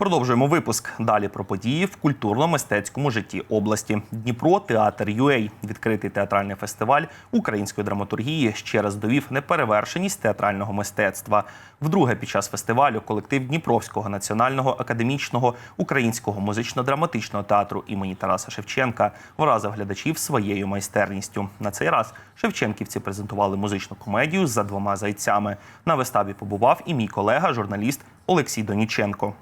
Продовжуємо випуск. Далі про події в культурно-мистецькому житті області. Дніпро Театр ЮЕЙ, відкритий театральний фестиваль української драматургії, ще раз довів неперевершеність театрального мистецтва. Вдруге під час фестивалю колектив Дніпровського національного академічного українського музично-драматичного театру імені Тараса Шевченка вразив глядачів своєю майстерністю. На цей раз шевченківці презентували музичну комедію за двома зайцями. На виставі побував і мій колега, журналіст Олексій Доніченко.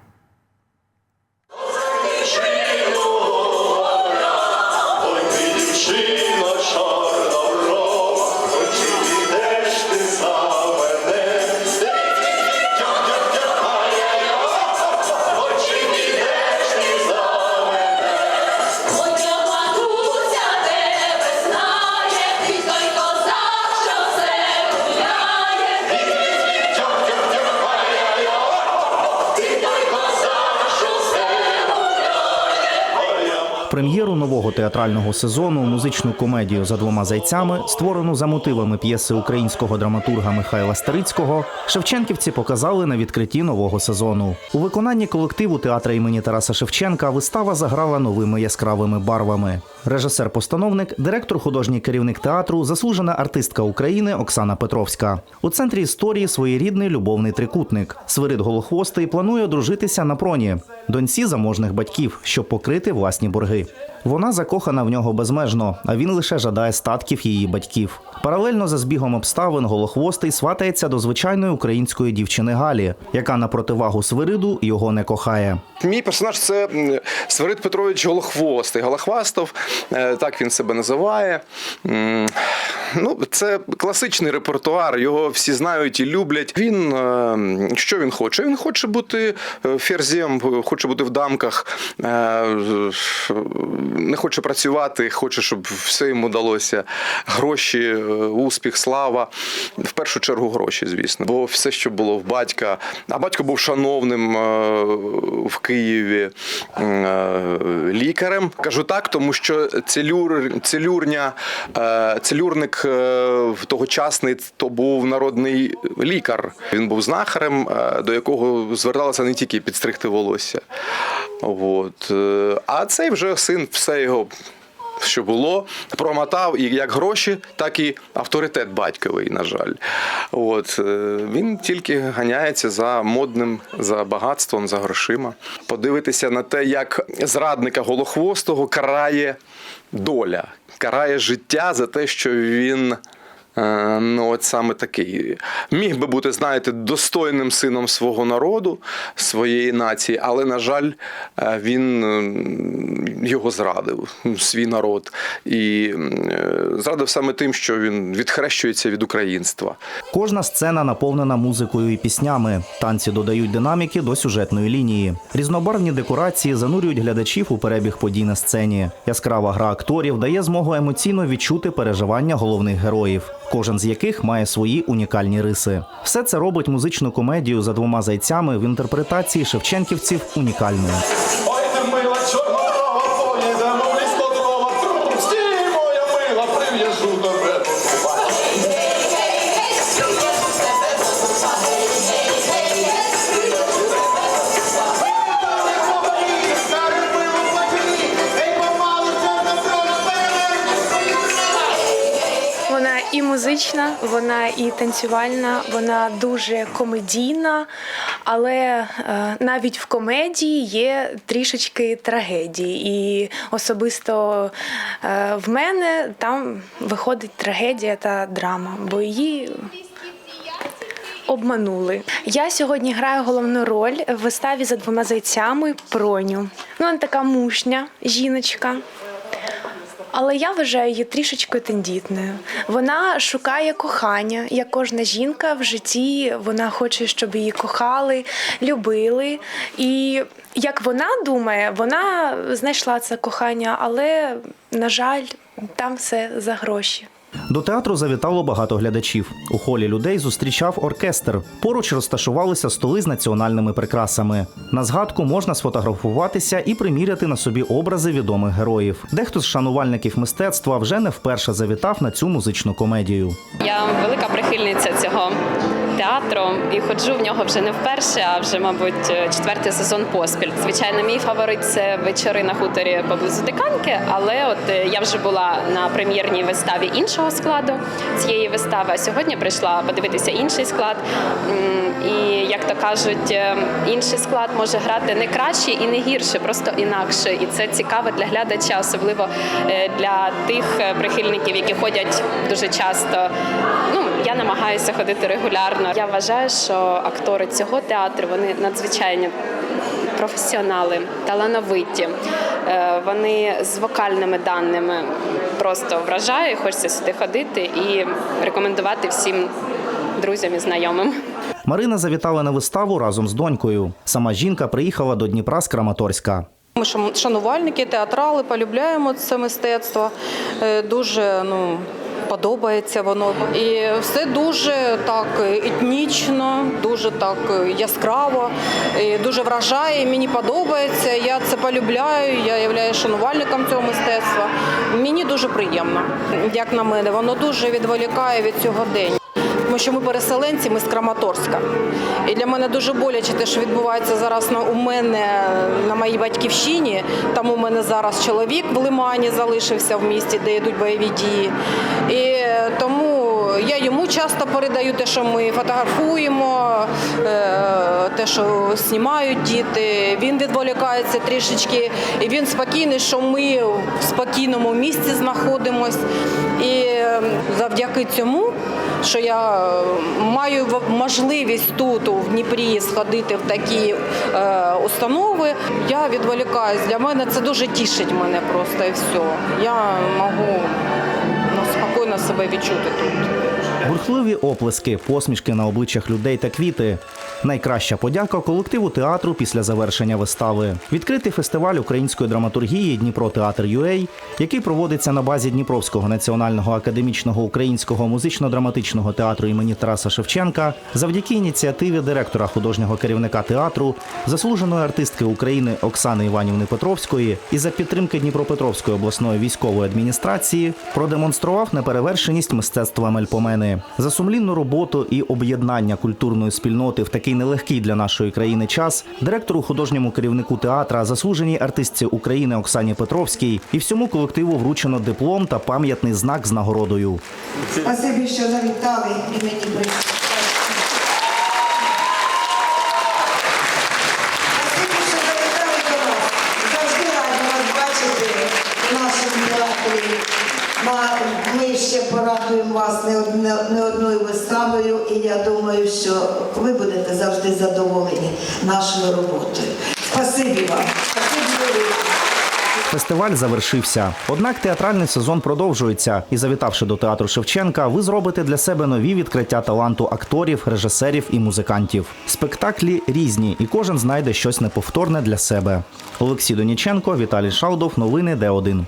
Прем'єру нового театрального сезону музичну комедію за двома зайцями, створену за мотивами п'єси українського драматурга Михайла Старицького, шевченківці показали на відкритті нового сезону. У виконанні колективу театра імені Тараса Шевченка вистава заграла новими яскравими барвами. Режисер-постановник, директор художній керівник театру, заслужена артистка України Оксана Петровська. У центрі історії своєрідний любовний трикутник. Свирид Голохвостий планує одружитися на проні, доньці заможних батьків, щоб покрити власні борги. Вона закохана в нього безмежно, а він лише жадає статків її батьків. Паралельно за збігом обставин Голохвостий сватається до звичайної української дівчини Галі, яка на противагу Свириду його не кохає. Мій персонаж це Свирид Петрович Голохвостий. Голохвастов, е, так він себе називає. Ну, це класичний репертуар, його всі знають і люблять. Він е, що він хоче? Він хоче бути е, ферзем, хоче бути в дамках, е, не хоче працювати, хоче, щоб все йому далося. Гроші, успіх, слава. В першу чергу гроші, звісно. Бо все, що було в батька, а батько був шановним в Києві лікарем. Кажу так, тому що целюр, целюрня, е, е, тогочасний то був народний лікар. Він був знахарем, е, до якого зверталися не тільки підстригти волосся. От. Е, А цей вже син все його. Що було, промотав і як гроші, так і авторитет батьковий, на жаль. От е, він тільки ганяється за модним, за багатством, за грошима. Подивитися на те, як зрадника голохвостого карає доля, карає життя за те, що він. Е, Ну, от саме такий міг би бути, знаєте, достойним сином свого народу, своєї нації, але, на жаль, е, він його зрадив, свій народ. І е, зрадив саме тим, що він відхрещується від українства. Кожна сцена наповнена музикою і піснями. Танці додають динаміки до сюжетної лінії. Різнобарвні декорації занурюють глядачів у перебіг подій на сцені. Яскрава гра акторів дає змогу емоційно відчути переживання головних героїв, кожен з яких має свої унікальні риси. Все це робить музичну комедію за двома зайцями в інтерпретації шевченківців унікальною. Ой, ти мила прив'яжу. І музична, вона і танцювальна, вона дуже комедійна, але е, навіть в комедії є трішечки трагедії. І особисто е, в мене там виходить трагедія та драма, бо її. Обманули. Я сьогодні граю головну роль в виставі за двома зайцями Проню. Ну, вона така мужня жіночка. Але я вважаю її трішечки тендітною. Вона шукає кохання, як кожна жінка в житті. Вона хоче, щоб її кохали, любили. І як вона думає, вона знайшла це кохання, але на жаль, там все за гроші. До театру завітало багато глядачів. У холі людей зустрічав оркестр. Поруч розташувалися столи з національними прикрасами. На згадку можна сфотографуватися і приміряти на собі образи відомих героїв. Дехто з шанувальників мистецтва вже не вперше завітав на цю музичну комедію. Я велика прихильниця цього театру і ходжу в нього вже не вперше, а вже, мабуть, четвертий сезон поспіль. Звичайно, мій фаворит це вечори на хуторі поблизу Диканки, але от е, я вже була на прем'єрній виставі іншого складу цієї вистави. А сьогодні прийшла подивитися інший склад. І як то кажуть, е, інший склад може грати не краще і не гірше, просто інакше. І це цікаво для глядача, особливо е, для тих е, прихильників, які ходять дуже часто. Ну я намагаюся ходити регулярно. Я вважаю, що актори цього театру вони надзвичайні професіонали, талановиті. Е, Вони з вокальними даними просто вражає. Хочеться сюди ходити і рекомендувати всім друзям і знайомим. Марина завітала на виставу разом з донькою. Сама жінка приїхала до Дніпра з Краматорська. Ми шанувальники, театрали, полюбляємо це мистецтво. Е, Дуже ну, подобається воно. І все дуже так етнічно, дуже так яскраво, і дуже вражає. Мені подобається. Я це полюбляю. Я являюсь шанувальником цього мистецтва. Мені дуже приємно, як на мене. Воно дуже відволікає від цього день. Що ми переселенці, ми з Краматорська. І для мене дуже боляче те, що відбувається зараз у мене на моїй батьківщині. Там у мене зараз чоловік в Лимані залишився в місті, де йдуть бойові дії. І тому я йому часто передаю те, що ми фотографуємо, е, те, що знімають діти. Він відволікається трішечки, і він спокійний, що ми в спокійному місці знаходимось. І е, завдяки цьому що я е, маю можливість тут у Дніпрі сходити в такі е, установи. Я відволікаюсь. Для мене це дуже тішить мене просто і все. Я можу ну, спокійно себе відчути тут. Бурхливі оплески, посмішки на обличчях людей та квіти. Найкраща подяка колективу театру після завершення вистави. Відкритий фестиваль української драматургії Дніпро Театр UA, який проводиться на базі Дніпровського національного академічного українського музично-драматичного театру імені Тараса Шевченка, завдяки ініціативі директора художнього керівника театру, заслуженої артистки України Оксани Іванівни Петровської і за підтримки Дніпропетровської обласної військової адміністрації продемонстрував неперевершеність мистецтва мельпомени за сумлінну роботу і об'єднання культурної спільноти в такий нелегкий для нашої країни час. Директору художньому керівнику театра, заслуженій артистці України Оксані Петровській і всьому колективу вручено диплом та пам'ятний знак з нагородою. Спасибі, що завітали і мені прийшли. Спасибі, що завітали до нас. Завжди раді вас бачити в нашому театрі. Ма- Ми ще порадуємо вас не, одне- не одною виставою, і я думаю, що ви будете завжди задоволені нашою роботою. Спасибі вам. Фестиваль завершився. Однак театральний сезон продовжується. І завітавши до театру Шевченка, ви зробите для себе нові відкриття таланту акторів, режисерів і музикантів. Спектаклі різні, і кожен знайде щось неповторне для себе. Олексій Доніченко, Віталій Шалдов. Новини Д1.